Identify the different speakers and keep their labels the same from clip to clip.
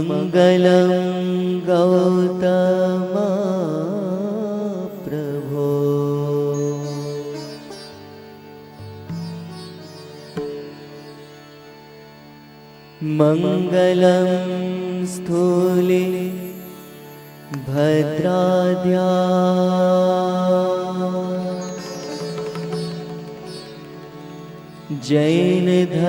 Speaker 1: मङ्गलं गौतमा प्रभो। मङ्गलं स्थूले भद्राद्या। जैनधर्मोऽस्तु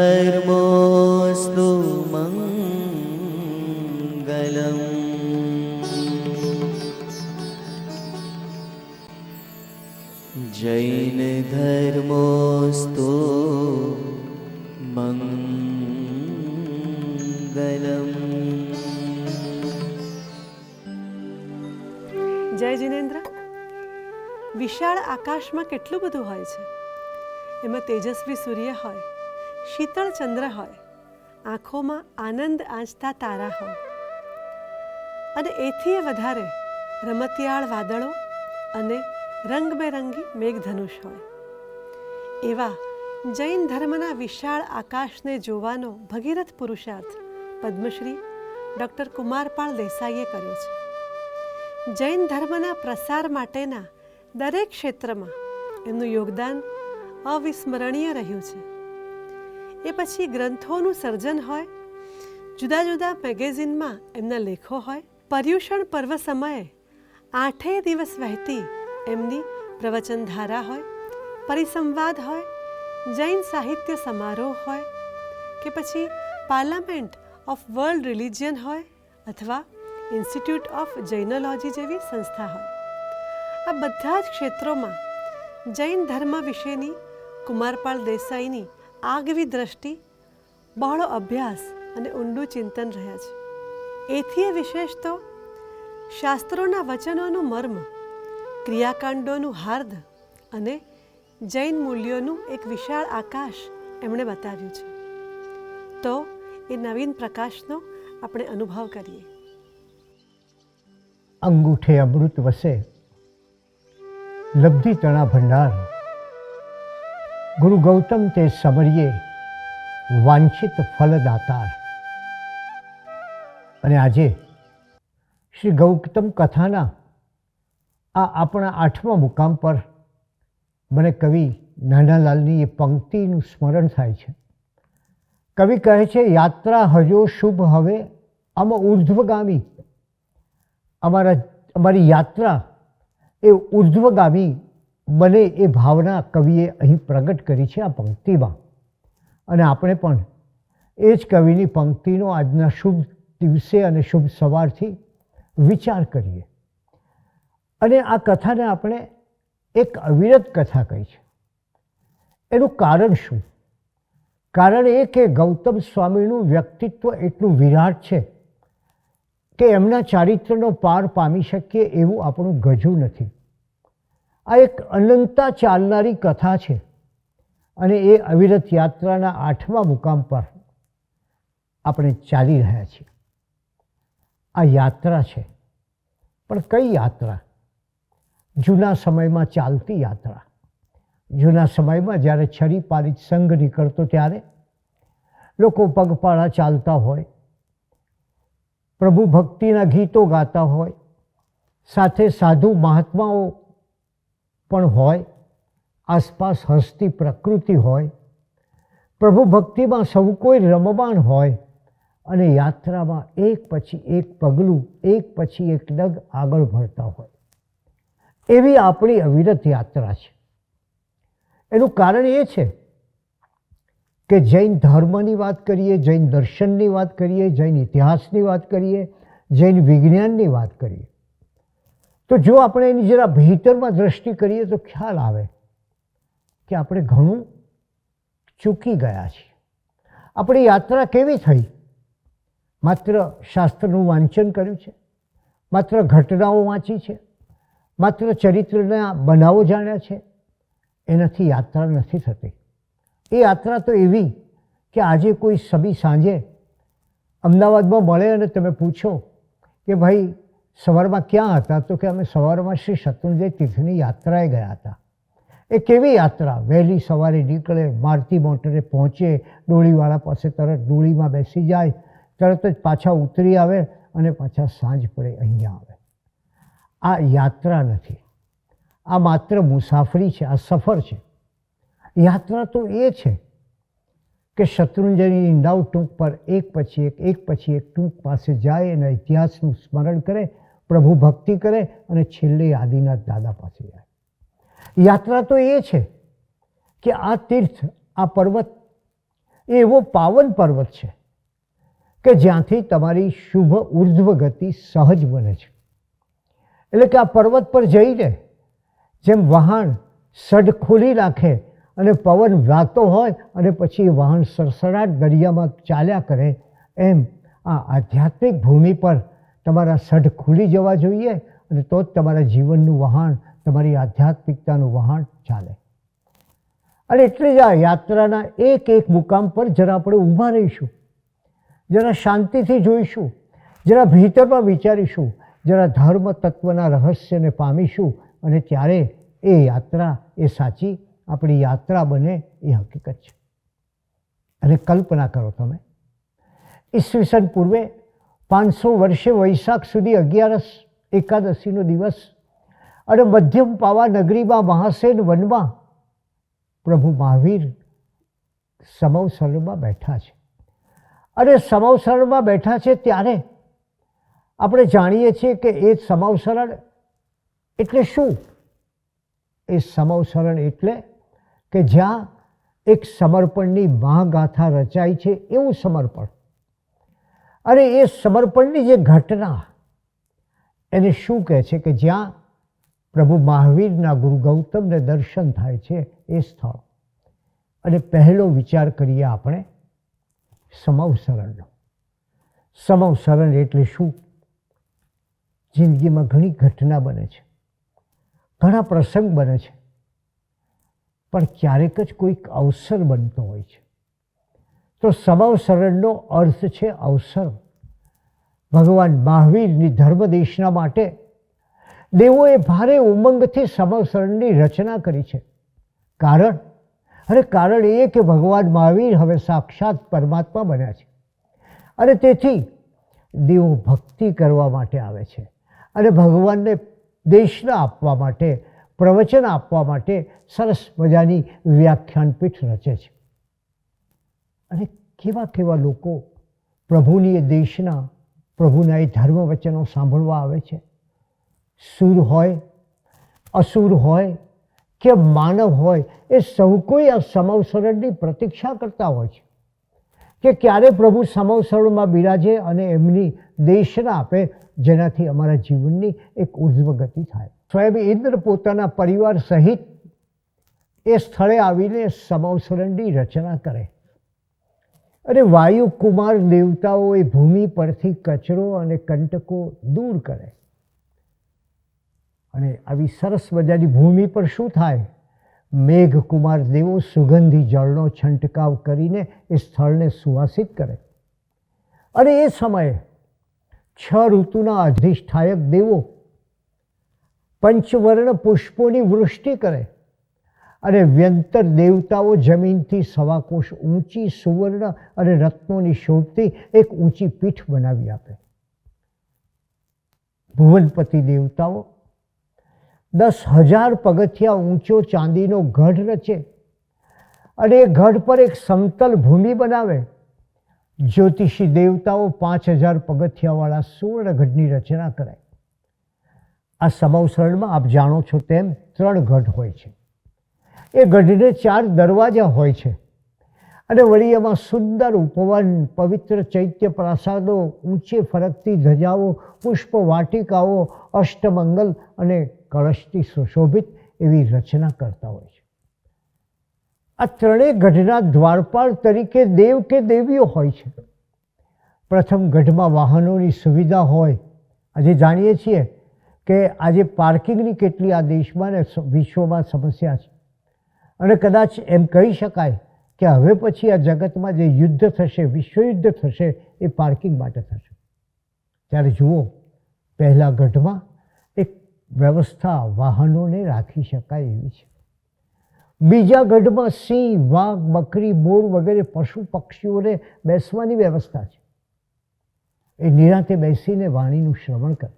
Speaker 1: જૈન ધર્મોસ્તો મંગલમ.
Speaker 2: જય જિનેન્દ્ર. વિશાળ આકાશમાં કેટલું બધું હોય છે? એમાં તેજસ્વી સૂર્ય હોય, શીતળ ચંદ્ર હોય, આંખોમાં આનંદ આંચતા તારા હોય. અને એથી વધારે રમતિયાળ વાદળો અને રંગબેરંગી મેઘધનુષ હોય. એવા જૈન ધર્મના વિશાળ આકાશને જોવાનો ભગીરથ પુરુષાર્થ પદ્મશ્રી ડૉક્ટર કુમારપાળ દેસાઈએ કર્યો છે. જૈન ધર્મના પ્રસાર માટેના દરેક ક્ષેત્રમાં એમનું યોગદાન અવિસ્મરણીય રહ્યું છે. એ પછી ગ્રંથોનું સર્જન હોય, જુદા જુદા મેગેઝિનમાં એમના લેખો હોય, પર્યુષણ પર્વ સમયે આઠેય દિવસ વહેતી એમની પ્રવચનધારા હોય, પરિસંવાદ હોય, જૈન સાહિત્ય સમારોહ હોય કે પછી પાર્લામેન્ટ ઓફ વર્લ્ડ રિલિજિયન હોય અથવા ઇન્સ્ટિટ્યૂટ ઓફ જૈનોલોજી જેવી સંસ્થા હોય. આ બધા જ ક્ષેત્રોમાં જૈન ધર્મ વિશેની કુમારપાળ દેસાઈની આગવી દ્રષ્ટિ, બહોળો અભ્યાસ અને ઊંડું ચિંતન રહ્યા છે. એથી એ વિશેષ તો શાસ્ત્રોના વચનોનું મર્મ ક્રિયાકાંડોનું હાર્દ અને જૈન મૂલ્યોનું એક વિશાળ આકાશ એમણે બતાવ્યું છે. તો એ નવીન પ્રકાશનો આપણે અનુભવ કરીએ.
Speaker 3: અંગૂઠે અમૃત વસે, લબ્ધિ તણા ભંડાર. ગુરુ ગૌતમ તે સમરીએ વાંછિત ફલદાતાર. અને આજે શ્રી ગૌતમ કથાના આ આપણા આઠમા મુકામ પર મને કવિ નાનાલાલની એ પંક્તિનું સ્મરણ થાય છે. કવિ કહે છે, યાત્રા હજો શુભ હવે, અમ ઉર્ધ્વગામી. અમારા, અમારી યાત્રા એ ઉર્ધ્વગામી બને એ ભાવના કવિએ અહીં પ્રગટ કરી છે આ પંક્તિમાં. અને આપણે પણ એ જ કવિની પંક્તિનો આજના શુભ દિવસે અને શુભ સવારથી વિચાર કરીએ. અને આ કથાને આપણે એક અવિરત કથા કહી છે. એનું કારણ શું? કારણ એ કે ગૌતમ સ્વામીનું વ્યક્તિત્વ એટલું વિરાટ છે કે એમના ચારિત્રનો પાર પામી શકીએ એવું આપણું ગજું નથી. આ એક અનંતા ચાલનારી કથા છે અને એ અવિરત યાત્રાના આઠમા મુકામ પર આપણે ચાલી રહ્યા છીએ. આ યાત્રા છે. પણ કઈ યાત્રા? જૂના સમયમાં ચાલતી યાત્રા. જૂના સમયમાં જ્યારે છરી પારિત સંઘ નીકળતો ત્યારે લોકો પગપાળા ચાલતા હોય, પ્રભુ ભક્તિના ગીતો ગાતા હોય, સાથે સાધુ મહાત્માઓ પણ હોય, આસપાસ હસતી પ્રકૃતિ હોય, પ્રભુ ભક્તિમાં સૌ કોઈ રમવાણ હોય અને યાત્રામાં એક પછી એક પગલું, એક પછી એક ડગ આગળ ભરતા હોય. એવી આપણી અવિરત યાત્રા છે. એનું કારણ એ છે કે જૈન ધર્મની વાત કરીએ, જૈન દર્શનની વાત કરીએ, જૈન ઇતિહાસની વાત કરીએ, જૈન વિજ્ઞાનની વાત કરીએ, તો જો આપણે એની જરા ભીતરમાં દ્રષ્ટિ કરીએ તો ખ્યાલ આવે કે આપણે ઘણું ચૂકી ગયા છીએ. આપણી યાત્રા કેવી થઈ? માત્ર શાસ્ત્રનું વાંચન કર્યું છે? માત્ર ઘટનાઓ વાંચી છે? માત્ર ચરિત્રના બનાવો જાણ્યા છે, એનાથી યાત્રા નથી થતી. એ યાત્રા તો એવી કે આજે કોઈ સબી સાંજે અમદાવાદમાં મળે અને તમે પૂછો કે ભાઈ, સવારમાં ક્યાં હતા? તો કે અમે સવારમાં શ્રી શત્રુંજય તીર્થની યાત્રાએ ગયા હતા. એ કેવી યાત્રા? વહેલી સવારે નીકળે, મારતી મોટરે પહોંચે, ડોળીવાળા પાસે તરત ડોળીમાં બેસી જાય, તરત જ પાછા ઉતરી આવે અને પાછા સાંજ પડે અહીંયા આવે. આ યાત્રા નથી. આ માત્ર મુસાફરી છે, આ સફર છે. યાત્રા તો એ છે કે શત્રુંજયની નવ ટૂંક પર એક પછી એક એક પછી એક ટૂંક પાસે જાય અને ઇતિહાસનું સ્મરણ કરે, પ્રભુ ભક્તિ કરે અને છેલ્લે આદિનાથ દાદા પાસે જાય. યાત્રા તો એ છે કે આ તીર્થ, આ પર્વત એ એવો પાવન પર્વત છે કે જ્યાંથી તમારી શુભ ઉર્ધ્વ ગતિ સહજ બને છે. એટલે કે આ પર્વત પર જઈને જેમ વહાણ સઢ ખોલી નાખે અને પવન વાતો હોય અને પછી વાહન સરસરાટ દરિયામાં ચાલ્યા કરે, એમ આ આધ્યાત્મિક ભૂમિ પર તમારા સઢ ખુલી જવા જોઈએ અને તો જ તમારા જીવનનું વહાણ, તમારી આધ્યાત્મિકતાનું વહાણ ચાલે. અને એટલે જ આ યાત્રાના એક એક મુકામ પર જરા આપણે ઊભા રહીશું, જરા શાંતિથી જોઈશું, જરા ભીતરમાં વિચારીશું જરા ધર્મ તત્વના રહસ્યને પામીશું અને ત્યારે એ યાત્રા એ સાચી આપણી યાત્રા બને એ હકીકત છે. અને કલ્પના કરો તમે, ઈસવીસન પૂર્વે પાંચસો વર્ષે વૈશાખ સુધી અગિયારસ એકાદશીનો દિવસ અને મધ્યમ પાવા નગરીમાં મહાસેન વનમાં પ્રભુ મહાવીર સમવસરણમાં બેઠા છે. અને સમવસરણમાં બેઠા છે ત્યારે આપણે જાણીએ છીએ કે એ સમાવસરણ એટલે શું? એ સમાવસરણ એટલે કે જ્યાં એક સમર્પણની મહાગાથા રચાય છે એવું સમર્પણ. અને એ સમર્પણની જે ઘટના, એને શું કહે છે કે જ્યાં પ્રભુ મહાવીરના ગુરુ ગૌતમને દર્શન થાય છે એ સ્થળ. અને પહેલો વિચાર કરીએ આપણે, સમવસરણનો. સમવસરણ એટલે શું? જિંદગીમાં ઘણી ઘટના બને છે. ઘણા પ્રસંગ બને છે. પણ ક્યારેક જ કોઈક અવસર બનતો હોય છે. તો સમવસરણનો અર્થ છે અવસર. ભગવાન મહાવીરની ધર્મદેશના માટે દેવોએ ભારે ઉમંગથી સમવસરણની રચના કરી છે. કારણ? અરે કારણ એ કે ભગવાન મહાવીર હવે સાક્ષાત પરમાત્મા બન્યા છે. અને તેથી દેવો ભક્તિ કરવા માટે આવે છે. અને ભગવાનને દેશના આપવા માટે, પ્રવચન આપવા માટે સરસ મજાની વ્યાખ્યાનપીઠ રચે છે. અને કેવા કેવા લોકો પ્રભુની એ દેશના, પ્રભુના એ ધર્મ વચનો સાંભળવા આવે છે. સુર હોય, અસુર હોય કે માનવ હોય, એ સૌ કોઈ આ સમવસરણની પ્રતીક્ષા કરતા હોય છે કે ક્યારે પ્રભુ સમવસરણમાં બિરાજે અને એમની દેશના આપે જેનાથી અમારા જીવનની એક ઉર્ધ્વ ગતિ થાય. સ્વયં ઇન્દ્ર પોતાના પરિવાર સહિત એ સ્થળે આવીને સમવસરણની રચના કરે. અને વાયુ કુમાર દેવતાઓ એ ભૂમિ પરથી કચરો અને કંટકો દૂર કરે. અને આવી સરસ મજાની ભૂમિ પર શું થાય? મેઘકુમાર દેવો સુગંધી જળનો છંટકાવ કરીને એ સ્થળને સુવાસિત કરે. અને એ સમયે છ ઋતુના અધિષ્ઠાયક દેવો પંચવર્ણ પુષ્પોની વૃષ્ટિ કરે અને વ્યંતર દેવતાઓ જમીનથી સવાકોશ ઊંચી સુવર્ણ અને રત્નોની શોભતી એક ઊંચી પીઠ બનાવી આપે. ભુવનપતિ દેવતાઓ, દસ હજાર પગથિયા ઊંચો ચાંદીનો ગઢ રચે અને એ ગઢ પર એક સમતલ ભૂમિ બનાવે. જ્યોતિષી દેવતાઓ પાંચ હજાર પગથિયાવાળા સુવર્ણ ગઢની રચના કરાય આ સમવસરણમાં આપ જાણો છો તેમ ત્રણ ગઢ હોય છે. એ ગઢને ચાર દરવાજા હોય છે અને વળી એમાં સુંદર ઉપવન, પવિત્ર ચૈત્ય પ્રાસાદો, ઊંચે ફરકતી ધજાઓ, પુષ્પ વાટિકાઓ, અષ્ટમંગલ અને કળશથી સુશોભિત એવી રચના કરતા હોય છે. આ ત્રણેય ગઢના દ્વારપાળ તરીકે દેવ કે દેવીઓ હોય છે. પ્રથમ ગઢમાં વાહનોની સુવિધા હોય. આજે જાણીએ છીએ કે આજે પાર્કિંગની કેટલી આ દેશમાં ને વિશ્વમાં સમસ્યા છે. અને કદાચ એમ કહી શકાય કે હવે પછી આ જગતમાં જે યુદ્ધ થશે, વિશ્વયુદ્ધ થશે, એ પાર્કિંગ માટે થશે. ત્યારે જુઓ, પહેલાં ગઢમાં એક વ્યવસ્થા વાહનોને રાખી શકાય એવી છે. બીજા ગઢમાં સિંહ, વાઘ બકરી મોર વગેરે પશુ પક્ષીઓને બેસવાની વ્યવસ્થા છે. એ નિરાંતે બેસીને વાણીનું શ્રવણ કરે.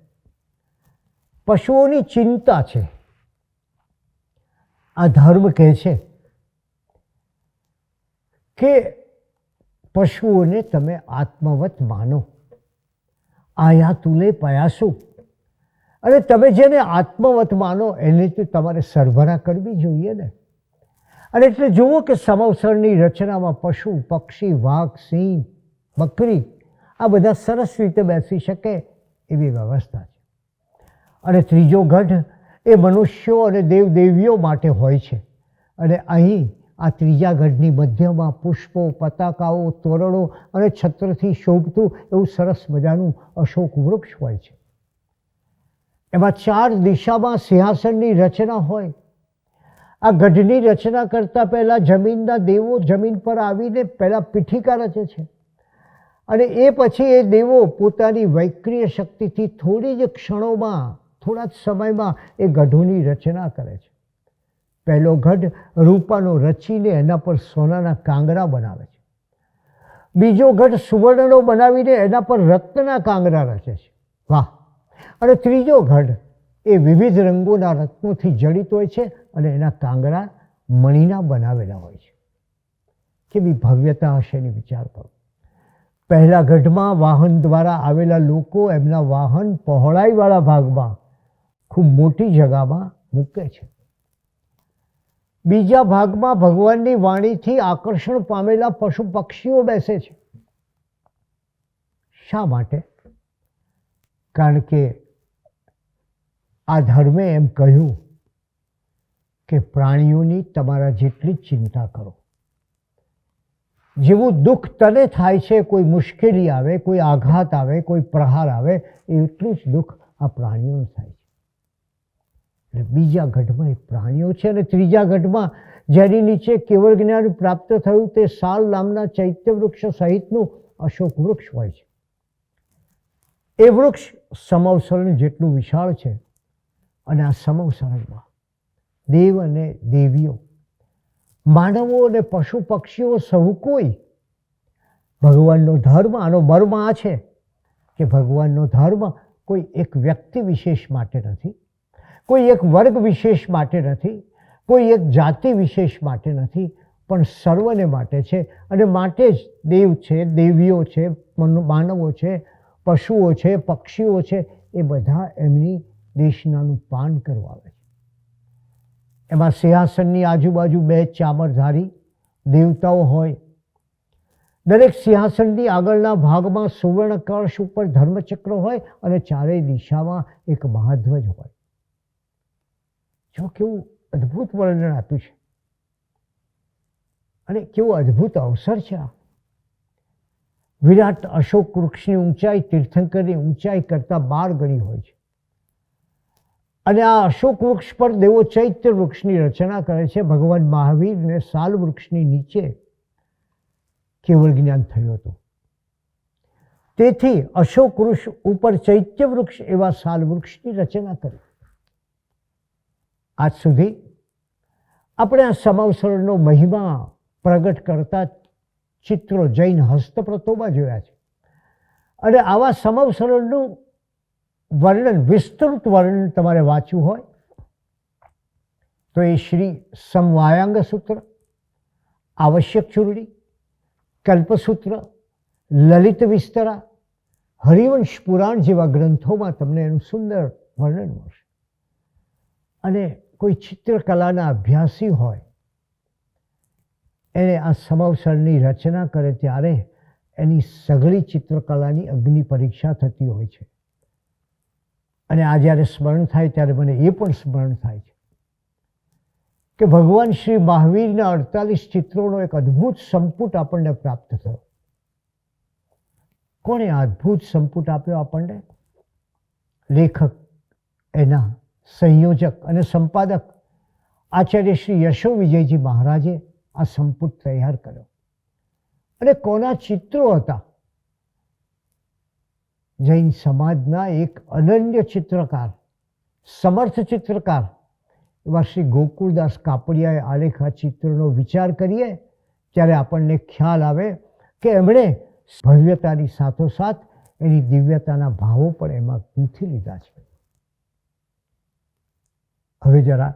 Speaker 3: પશુઓની ચિંતા છે. આ ધર્મ કહે છે કે પશુઓને તમે આત્મવત માનો. આયા તુલે પયાસુ. અને તમે જેને આત્મવત માનો, એને તો તમારે સરભરા કરવી જોઈએ ને. અને એટલે જુઓ કે સમવસરની રચનામાં પશુ, પક્ષી, વાઘ, સિંહ, બકરી આ બધા સરસ રીતે બેસી શકે એવી વ્યવસ્થા છે. અને ત્રીજો ગઢ એ મનુષ્યો અને દેવદેવીઓ માટે હોય છે. અને અહીં આ ત્રીજા ગઢની મધ્યમાં પુષ્પો, પતાકાઓ, તોરણો અને છત્રથી શોભતું એવું સરસ મજાનું અશોક વૃક્ષ હોય છે. એમાં ચાર દિશામાં સિંહાસનની રચના હોય આ ગઢની રચના કરતાં પહેલાં જમીનના દેવો જમીન પર આવીને પહેલાં પીઠિકા રચે છે. અને એ પછી એ દેવો પોતાની વૈક્રિય શક્તિથી થોડી જ ક્ષણોમાં, થોડા જ સમયમાં એ ગઢોની રચના કરે છે. પહેલો ગઢ રૂપાનો રચીને એના પર સોનાના કાંગરા બનાવે છે. બીજો ગઢ સુવર્ણનો બનાવીને એના પર રત્નના કાંગરા રચે છે. વાહ! અને ત્રીજો ગઢ એ વિવિધ રંગોના રત્નોથી જડિત હોય છે. અને એના કાંગરા મણીના બનાવેલા હોય છે. કેવી ભવ્યતા હશે એની વિચાર કરો. પહેલા ગઢમાં વાહન દ્વારા આવેલા લોકો એમના વાહન પહોળાઈવાળા ભાગમાં ખૂબ મોટી જગામાં મૂકે છે. બીજા ભાગમાં ભગવાનની વાણીથી આકર્ષણ પામેલા પશુ પક્ષીઓ બેસે છે. શા માટે? કારણ કે આ ધર્મે એમ કહ્યું કે પ્રાણીઓની તમારા જેટલી ચિંતા કરો. જેવું દુઃખ તને થાય છે, કોઈ મુશ્કેલી આવે, કોઈ આઘાત આવે, કોઈ પ્રહાર આવે, એટલું જ દુઃખ આ પ્રાણીઓને થાય છે. એટલે બીજા ગઢમાં એ પ્રાણીઓ છે અને ત્રીજા ગઢમાં જેની નીચે કેવળ જ્ઞાન પ્રાપ્ત થયું તે સાલ નામના ચૈત્ય વૃક્ષ સહિતનું અશોક વૃક્ષ હોય છે. એ વૃક્ષ સમવસરણ જેટલું વિશાળ છે અને આ સમવસરણમાં દેવ અને દેવીઓ. માનવો અને પશુ પક્ષીઓ સૌ કોઈ. ભગવાનનો ધર્મ આનો મર્મ આ છે કે ભગવાનનો ધર્મ કોઈ એક વ્યક્તિ વિશેષ માટે નથી, કોઈ એક વર્ગ વિશેષ માટે નથી, કોઈ એક જાતિ વિશેષ માટે નથી, પણ સર્વને માટે છે અને માટે જ દેવ છે, દેવીઓ છે, મન- માનવો છે, પશુઓ છે, પક્ષીઓ છે, એ બધા એમની દેશનાનું પાન કરવા આવે છે. એમાં સિંહાસનની આજુબાજુ બે ચામરધારી દેવતાઓ હોય. દરેક સિંહાસનની આગળના ભાગમાં સુવર્ણ ઉપર ધર્મચક્ર હોય અને ચારેય દિશામાં એક મહાધ્વજ હોય. જો કેવું અદ્ભુત વર્ણન આપ્યું છે. અને કેવો અદ્ભુત અવસર છે આ. વિરાટ અશોક વૃક્ષની ઊંચાઈ તીર્થંકરની ઊંચાઈ કરતાં બાર ગણી હોય છે. અને આ અશોક વૃક્ષ પર દેવો ચૈત્ય વૃક્ષની રચના કરે છે. ભગવાન મહાવીરને સાલ વૃક્ષની નીચે કેવળ જ્ઞાન થયું હતું. તેથી અશોક વૃક્ષ ઉપર ચૈત્ય વૃક્ષ એવા સાલ વૃક્ષની રચના કરી. આજ સુધી આપણે આ સમાવસરણનો મહિમા પ્રગટ કરતા ચિત્રો જૈન હસ્તપ્રતોમાં જોયા છે. અને આવા સમવસરણનું વર્ણન, વિસ્તૃત વર્ણન તમારે વાંચવું હોય, તો એ શ્રી સમવાયાંગ સૂત્ર, આવશ્યક ચૂરડી કલ્પસૂત્ર, લલિત વિસ્તરા, હરિવંશ પુરાણ જેવા ગ્રંથોમાં તમને એનું સુંદર વર્ણન મળશે. અને કોઈ ચિત્રકલાના અભ્યાસી હોય, એને આ સમવસરની રચના કરે ત્યારે એની સઘળી ચિત્રકલાની અગ્નિ પરીક્ષા થતી હોય છે. અને આ જ્યારે સ્મરણ થાય ત્યારે મને એ પણ સ્મરણ થાય છે કે ભગવાન શ્રી મહાવીરના અડતાલીસ ચિત્રોનો એક અદ્ભુત સંપુટ આપણને પ્રાપ્ત થયો. કોણે આ અદ્ભુત સંપુટ આપ્યો આપણને? લેખક, એના સંયોજક અને સંપાદક આચાર્ય શ્રી યશો વિજયજી મહારાજે આ સંપુટ તૈયાર કર્યો. અને કોના ચિત્રો હતા? જૈન સમાજના એક અનન્ય ચિત્રકાર, સમર્થ ચિત્રકાર. એવા શ્રી ગોકુળદાસ કાપડિયાએ આલેખ ચિત્રનો વિચાર કરીએ, ત્યારે આપણને ખ્યાલ આવે કે એમણે ભવ્યતાની સાથોસાથ એની દિવ્યતાના ભાવો પણ એમાં ગૂંથી લીધા છે. હવે જરા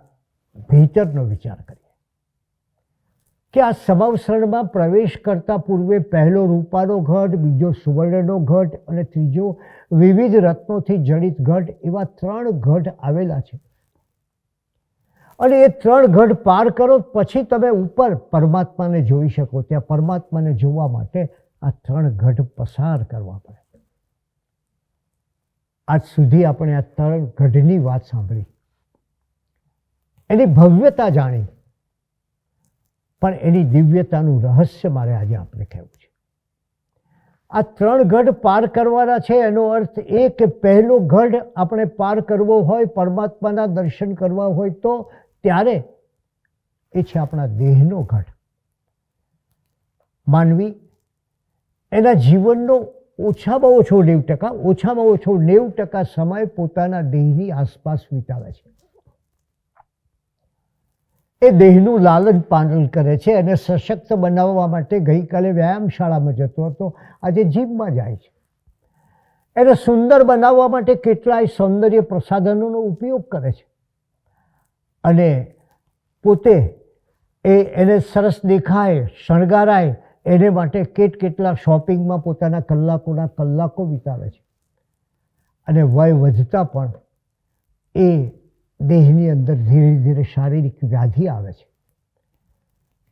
Speaker 3: ભીતરનો વિચાર કરીએ. કે આ સમાવસરણમાં પ્રવેશ કરતા પૂર્વે પહેલો રૂપાનો ઘટ, બીજો સુવર્ણનો ઘટ અને ત્રીજો વિવિધ રત્નોથી જડિત ઘટ એવા ત્રણ ઘટ આવેલા છે. અને એ ત્રણ ઘટ પાર કરો પછી તમે ઉપર પરમાત્માને જોઈ શકો. ત્યાં પરમાત્માને જોવા માટે આ ત્રણ ઘટ પસાર કરવા પડે. આજ સુધી આપણે આ ત્રણ ગઢની વાત સાંભળી. એની ભવ્યતા જાણી. પણ એની દિવ્યતાનું રહસ્ય મારે આજે આપણે કહેવું છે. આ ત્રણ ગઢ પાર કરવાના છે, એનો અર્થ એ કે પહેલો ગઢ આપણે પાર કરવો હોય, પરમાત્માના દર્શન કરવા હોય, તો ત્યારે એ છે આપણા દેહનો ગઢ. માનવી, એના જીવનનો ઓછામાં ઓછો નેવું ટકા, ઓછામાં ઓછો નેવું ટકા સમય પોતાના દેહની આસપાસ વિતાવે છે. એ દેહનું લાલન પાલન કરે છે અને સશક્ત બનાવવા માટે ગઈકાલે વ્યાયામશાળામાં જતો હતો. આજે જીમમાં જાય છે. એને સુંદર બનાવવા માટે કેટલાય સૌંદર્ય પ્રસાધનોનો ઉપયોગ કરે છે. અને પોતે એ એને સરસ દેખાય, શણગારાય, એને માટે કેટ કેટલા શોપિંગમાં પોતાના કલાકોના કલાકો વિતાવે છે. અને વય વધતા પણ એ દેહની અંદર ધીરે ધીરે શારીરિક વ્યાધિ આવે છે.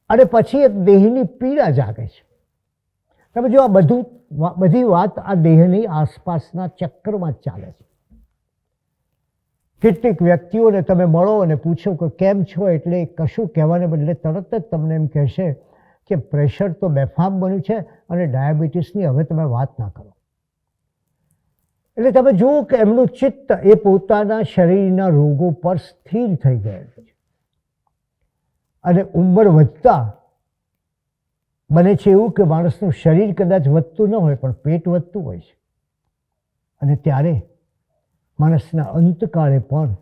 Speaker 3: અને પછી એક દેહની પીડા જાગે છે. તમે જો આ બધું બધી વાત આ દેહની આસપાસના ચક્રમાં જ ચાલે છે. કેટલીક વ્યક્તિઓને તમે મળો અને પૂછો કે કેમ છો એટલે કશું કહેવાને બદલે તરત જ તમને એમ કહેશે કે પ્રેશર તો બેફામ બન્યું છે અને ડાયાબિટીસની હવે તમે વાત ના કરો. એટલે તમે જુઓ કે એમનું ચિત્ત એ પોતાના શરીરના રોગો પર સ્થિર થઈ ગયેલું છે. અને ઉંમર વધતા બને છે એવું કે માણસનું શરીર કદાચ વધતું ન હોય, પણ પેટ વધતું હોય છે. અને ત્યારે માણસના અંતકાળે પણ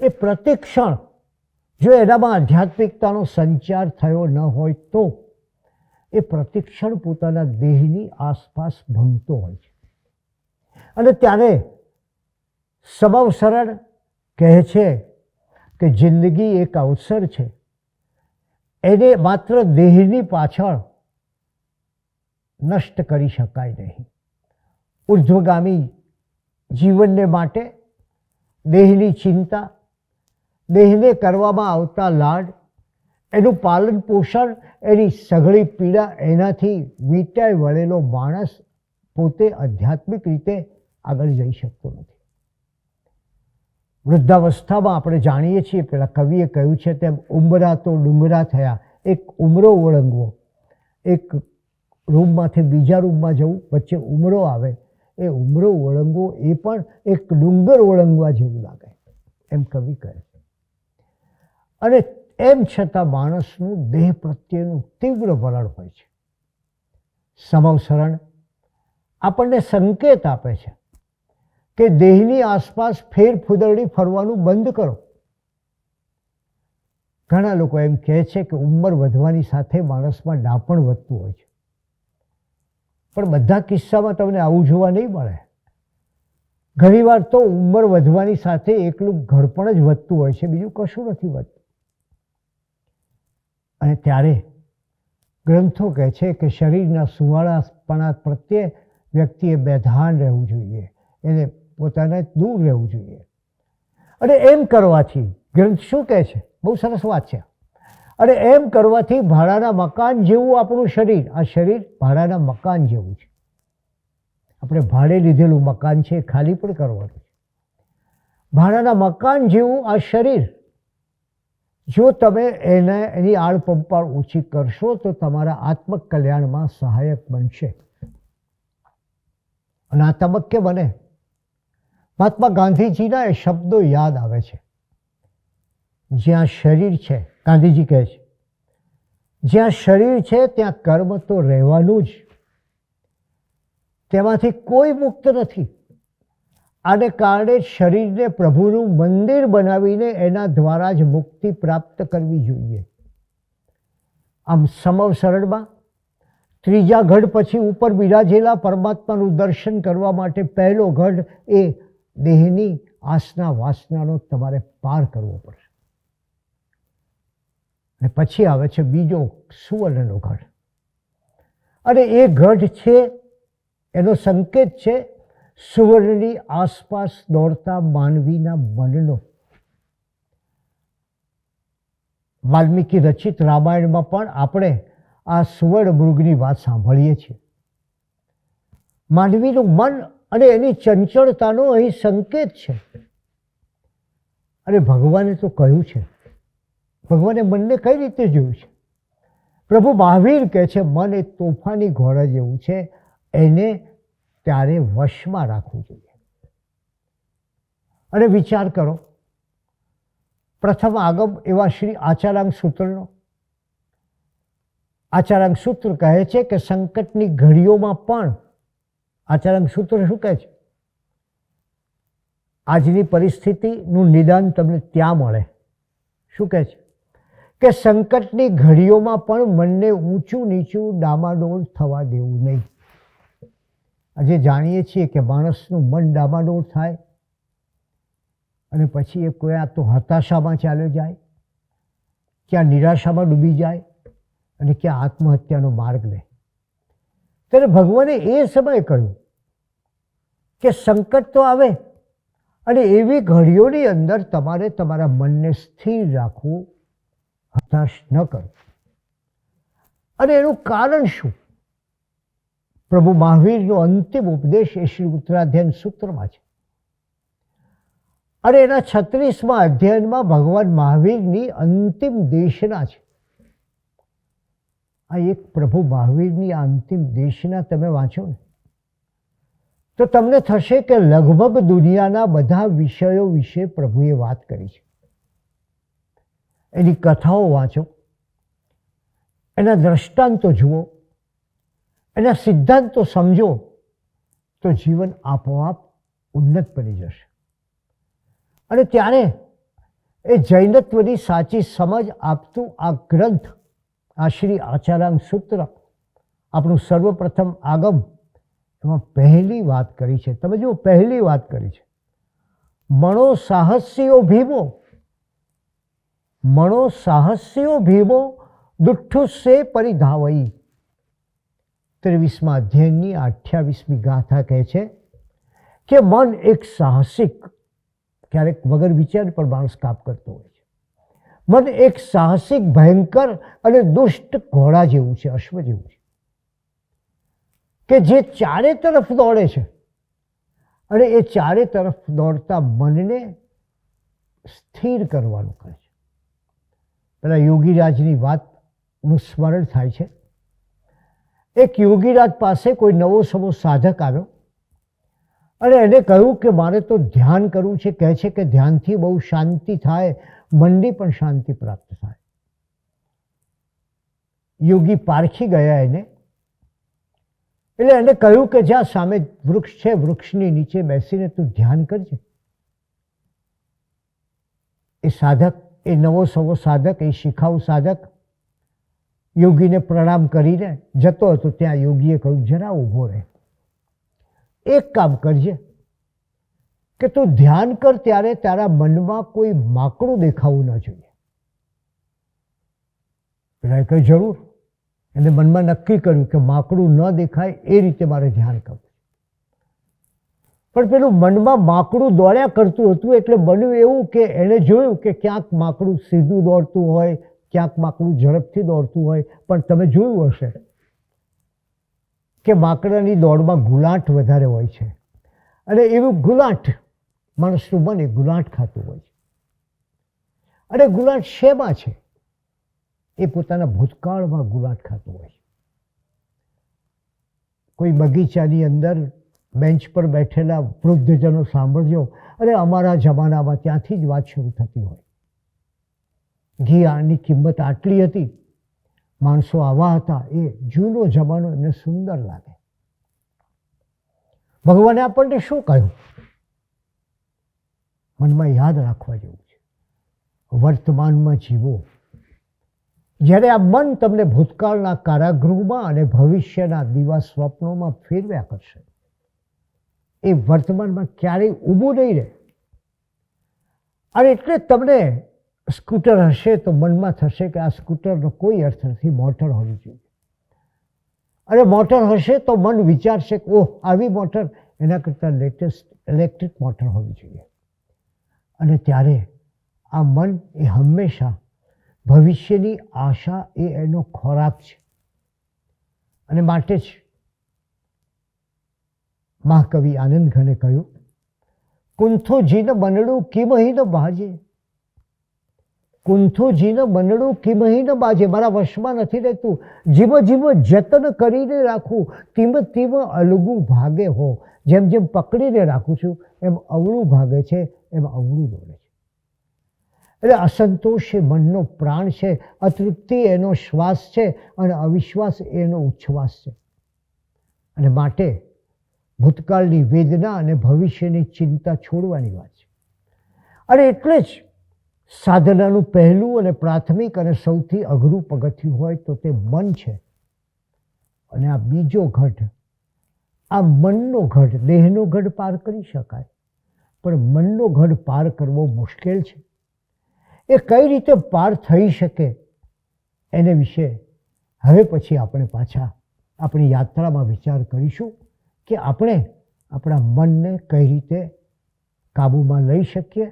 Speaker 3: એ પ્રતિક્ષણ જો એનામાં આધ્યાત્મિકતાનો સંચાર થયો ન હોય તો એ પ્રતિક્ષણ પોતાના દેહની આસપાસ ભમતો હોય છે. અને ત્યારે સ્વભાવ સરળ કહે છે કે જિંદગી એક અવસર છે. એને માત્ર દેહની પાછળ નષ્ટ કરી શકાય નહીં. ઉર્ધ્વગામી જીવનને માટે દેહની ચિંતા, દેહને કરવામાં આવતા લાડ, એનું પાલન પોષણ, એની સઘળી પીડા એનાથી વીટાઈ વળેલો માણસ પોતે આધ્યાત્મિક રીતે આગળ જઈ શકતો નથી. વૃદ્ધાવસ્થામાં આપણે જાણીએ છીએ, પેલા કવિએ કહ્યું છે, તેમ ઉંબરા તો ડુંગરા થયા, એક ઉમરો ઓળંગવો. એક રૂમમાંથી બીજા રૂમમાં જવું, વચ્ચે ઉમરો આવે, એ ઉમરો ઓળંગવો, એ પણ એક ડુંગર ઓળંગવા જેવું લાગે, એમ કવિ કહે અને એમ છતાં માણસનું દેહ પ્રત્યેનું તીવ્ર વલણ હોય છે. સમવસરણ આપણને સંકેત આપે છે. કે દેહની આસપાસ ફેરફુદરડી ફરવાનું બંધ કરો. ઘણા લોકો એમ કહે છે કે ઉંમર વધવાની સાથે માણસમાં ડાપણ વધતું હોય છે. પણ બધા કિસ્સામાં તમને આવું જોવા નહીં મળે. ઘણીવાર તો ઉંમર વધવાની સાથે એકલું ઘડપણ જ વધતું હોય છે, બીજું કશું નથી વધતું. અને ત્યારે ગ્રંથો કહે છે કે શરીરના સુવાળાપણા પ્રત્યે વ્યક્તિએ બેધાન રહેવું જોઈએ. એને પોતાને દૂર રહેવું જોઈએ. અને એમ કરવાથી, ગ્રંથ શું કહે છે? બહુ સરસ વાત છે. અને એમ કરવાથી ભાડાના મકાન જેવું આપણું શરીર, આ શરીર ભાડાના મકાન જેવું છે. આપણે ભાડે લીધેલું મકાન છે, ખાલી પણ કરવાનું છે. ભાડાના મકાન જેવું આ શરીર, જો તમે એને, એની આડપંપાળ ઓછી કરશો, તો તમારા આત્મકલ્યાણમાં સહાયક બનશે. અને આ તબક્કે બને? મહાત્મા ગાંધીજીના એ શબ્દો યાદ આવે છે. જ્યાં શરીર છે, ગાંધીજી કહે છે, જ્યાં શરીર છે, ત્યાં કર્મ તો રહેવાનું જ. તેમાંથી કોઈ મુક્ત નથી. આને કારણે શરીરને પ્રભુનું મંદિર બનાવીને એના દ્વારા જ મુક્તિ પ્રાપ્ત કરવી જોઈએ. આમ સમવ સરળમાં, ત્રીજા ગઢ પછી ઉપર બિરાજેલા પરમાત્માનું દર્શન કરવા માટે પહેલો ગઢ એ દેહની આસના વાસનાનો તમારે પાર કરવો પડશે. અને પછી આવે છે બીજો સુવર્ણનો ગઢ અને એ ગઢ છે, એનો સંકેત છે, સુવર્ણની આસપાસ દોડતા માનવીના મનનો. વાલ્મીકી રચિત રામાયણમાં પણ આપણે આ સુવર્ણ મૃગની વાત સાંભળીએ છીએ. માનવીનું મન અને એની ચંચળતાનો અહીં સંકેત છે. અને ભગવાને તો કહ્યું છે. ભગવાને મનને કઈ રીતે જોયું છે? પ્રભુ મહાવીર કહે છે, મન એ તોફાની ઘોડા જેવું છે, એને ત્યારે વશમાં રાખવું જોઈએ. અને વિચાર કરો, પ્રથમ આગમ એવા શ્રી આચારાંગ સૂત્રનો. આચારાંગ સૂત્ર કહે છે કે સંકટની ઘડીઓમાં પણ આચારાંગ સૂત્ર શું કહે છે? આજની પરિસ્થિતિનું નિદાન તમને ત્યાં મળે. શું કહે છે? કે સંકટની ઘડીઓમાં પણ મનને ઊંચું નીચું ડામાડોળ થવા દેવું નહીં. આજે જાણીએ છીએ કે માણસનું મન ડામાડોળ થાય અને પછી એ કોઈ આ તો હતાશામાં ચાલ્યો જાય, ક્યાં નિરાશામાં ડૂબી જાય અને ક્યાં આત્મહત્યાનો માર્ગ લે. ત્યારે ભગવાને એ સમયે કહ્યું કે સંકટ તો આવે. અને એવી ઘડીઓની અંદર તમારે તમારા મનને સ્થિર રાખવું હતાશ ન કરવું અને એનું કારણ શું? પ્રભુ મહાવીરનો અંતિમ ઉપદેશ એ શ્રી ઉત્તરાધ્યયન સૂત્રમાં છે. અને એના છત્રીસમાં અધ્યયનમાં ભગવાન મહાવીરની અંતિમ દેશના છે. આ એક પ્રભુ મહાવીરની આ અંતિમ દેશના તમે વાંચો ને. તો તમને થશે કે લગભગ દુનિયાના બધા વિષયો વિશે પ્રભુએ વાત કરી છે. એની કથાઓ વાંચો, એના દ્રષ્ટાંતો જુઓ, એના સિદ્ધાંતો સમજો, તો જીવન આપોઆપ ઉન્નત બની જશે. અને ત્યારે એ જૈનત્વની સાચી સમજ આપતું આ ગ્રંથ, આ શ્રી આચારાંગ સૂત્ર, આપણું સર્વપ્રથમ આગમ એમાં પહેલી વાત કરી છે. તમે જુઓ, પહેલી વાત કરી છે. મણો સાહસ્યો ભીમો મણો સાહસ્યો ભીમો દુઠ્ઠુસે પરિધાવઈ ત્રેવીસમાં અધ્યયનની અઠ્યાવીસમી ગાથા કહે છે કે મન એક સાહસિક, ક્યારેક વગર વિચાર પણ માણસ કાપ કરતો હોય છે. મન એક સાહસિક, ભયંકર અને દુષ્ટ ઘોડા જેવું છે, અશ્વ જેવું છે. કે જે ચારે તરફ દોડે છે. અને એ ચારે તરફ દોડતા મનને સ્થિર કરવાનું કહે છે. પેલા યોગીરાજની વાતનું સ્મરણ થાય છે. એક યોગીરાજ પાસે કોઈ નવો સમો સાધક આવ્યો. અને એને કહ્યું કે મારે તો ધ્યાન કરવું છે, કહે છે કે ધ્યાનથી બહુ શાંતિ થાય, મનની પણ શાંતિ પ્રાપ્ત થાય. યોગી પારખી ગયા એને. એટલે એને કહ્યું કે જ્યાં સામે વૃક્ષ છે, વૃક્ષની નીચે બેસીને તું ધ્યાન કરજે. એ સાધક, એ નવો સવો સાધક, એ શિખાઉ સાધક, યોગીને પ્રણામ કરીને જતો હતો. ત્યાં યોગીએ કહ્યું, જરા ઊભો રહે. એક કામ કરજે, કે તું ધ્યાન કર ત્યારે તારા મનમાં કોઈ માકડું દેખાવું ન જોઈએ. કહ્યું, જરૂર. એને મનમાં નક્કી કર્યું કે માકડું ન દેખાય એ રીતે મારે ધ્યાન કરવું પણ પેલું મનમાં માકડું દોડ્યા કરતું હતું એટલે બન્યું એવું કે એણે જોયું કે ક્યાંક માકડું સીધું દોડતું હોય, ક્યાંક માકડું ઝડપથી દોડતું હોય. પણ તમે જોયું હશે કે માકડાની દોડમાં ગુલાટ વધારે હોય છે. અને એવું ગુલાટ માણસનું મન એ ગુલાટ ખાતું હોય છે. અને ગુલાટ શેમાં છે? એ પોતાના ભૂતકાળમાં ગુલાટ ખાતું હોય કોઈ બગીચાની અંદર બેન્ચ પર બેઠેલા વૃદ્ધજનો સાંભળજો. અને અમારા જમાનામાં ત્યાંથી જ વાત શરૂ થતી હોય. ઘી આની કિંમત આટલી હતી. માણસો આવા હતા. એ જૂનો જમાનો એમને સુંદર લાગે. ભગવાને આપણને શું કહ્યું? મનમાં યાદ રાખવા જેવું છે. વર્તમાનમાં જીવો જ્યારે આ મન તમને ભૂતકાળના કારાગૃહમાં અને ભવિષ્યના દિવા સ્વપ્નોમાં ફેરવ્યા કરશે. એ વર્તમાનમાં ક્યારેય ઊભું નહીં રહે. અને એટલે તમને સ્કૂટર હશે તો મનમાં થશે કે આ સ્કૂટરનો કોઈ અર્થ નથી, મોટર હોવી જોઈએ. અને મોટર હશે તો મન વિચારશે કે, ઓહ, આવી મોટર, એના કરતાં લેટેસ્ટ ઇલેક્ટ્રિક મોટર હોવી જોઈએ. અને ત્યારે આ મન એ હંમેશા ભવિષ્યની આશા એ એનો ખોરાક છે. અને માટે જ મહાકવિ આનંદ ઘને કહ્યું, કુંથો જીન બનડું કિમહીન બાજે? કુંથો જીન બનડું કિમહીન બાજે? મારા વશમાં નથી રહેતું. જીવ જીવ જતન કરીને રાખું. તીમ તીમ અલગું ભાગે હો. જેમ જેમ પકડીને રાખું છું, એમ અવળું ભાગે છે, એમ અવળું દોડે છે. એટલે અસંતોષ એ મનનો પ્રાણ છે, અતૃપ્તિ એનો શ્વાસ છે અને અવિશ્વાસ એનો ઉચ્છવાસ છે. અને માટે ભૂતકાળની વેદના અને ભવિષ્યની ચિંતા છોડવાની વાત છે. અને એટલે જ સાધનાનું પહેલું અને પ્રાથમિક અને સૌથી અઘરું પગથિયું હોય તો તે મન છે. અને આ બીજો ગઢ આ મનનો ગઢ દેહનો ગઢ પાર કરી શકાય. પણ મનનો ગઢ પાર કરવો મુશ્કેલ છે. એ કઈ રીતે પાર થઈ શકે એને વિશે હવે પછી આપણે પાછા આપણી યાત્રામાં વિચાર કરીશું કે આપણે આપણા મનને કઈ રીતે કાબૂમાં લઈ શકીએ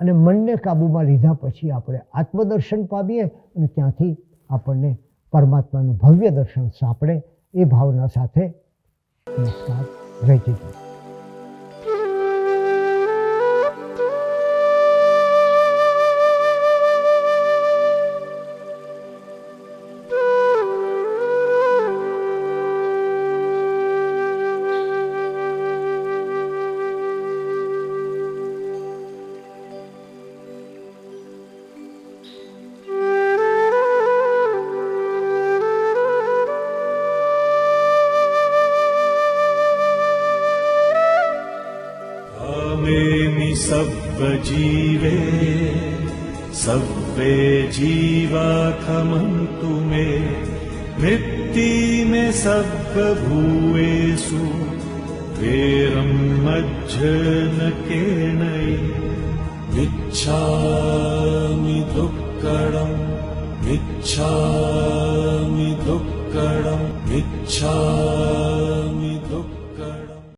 Speaker 3: અને મનને કાબૂમાં લીધા પછી આપણે આત્મદર્શન પામીએ અને ત્યાંથી આપણને પરમાત્માનું ભવ્ય દર્શન સાંપડે એ ભાવના સાથે નમસ્કાર. જય જય
Speaker 4: जीवे सर्वे जीवा कमन्तु मे। सर्वभूवेषु वेरं मज्झ